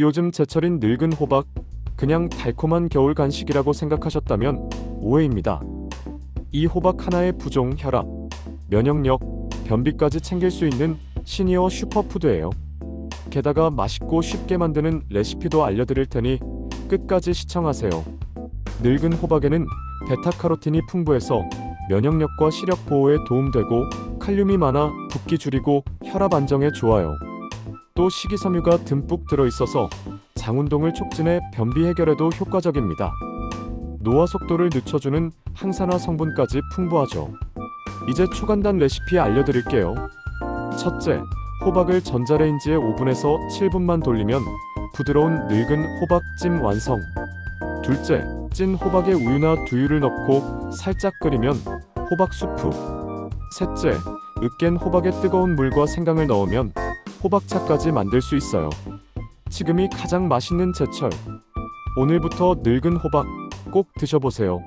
요즘 제철인 늙은 호박 그냥 달콤한 겨울 간식이라고 생각하셨다면 오해입니다. 이 호박 하나의 부종 혈압, 면역력, 변비까지 챙길 수 있는 시니어 슈퍼푸드예요. 게다가 맛있고 쉽게 만드는 레시피도 알려드릴 테니 끝까지 시청하세요. 늙은 호박에는 베타카로틴이 풍부해서 면역력과 시력 보호에 도움되고 칼륨이 많아 붓기 줄이고 혈압 안정에 좋아요. 또 식이섬유가 듬뿍 들어있어서 장 운동을 촉진해 변비 해결에도 효과적입니다. 노화 속도를 늦춰주는 항산화 성분까지 풍부하죠. 이제 초간단 레시피 알려드릴게요. 첫째, 호박을 전자레인지에 5분에서 7분만 돌리면 부드러운 늙은 호박찜 완성. 둘째, 찐 호박에 우유나 두유를 넣고 살짝 끓이면 호박 수프. 셋째, 으깬 호박에 뜨거운 물과 생강을 넣으면 호박차까지 만들 수 있어요. 지금이 가장 맛있는 제철. 오늘부터 늙은 호박 꼭 드셔보세요.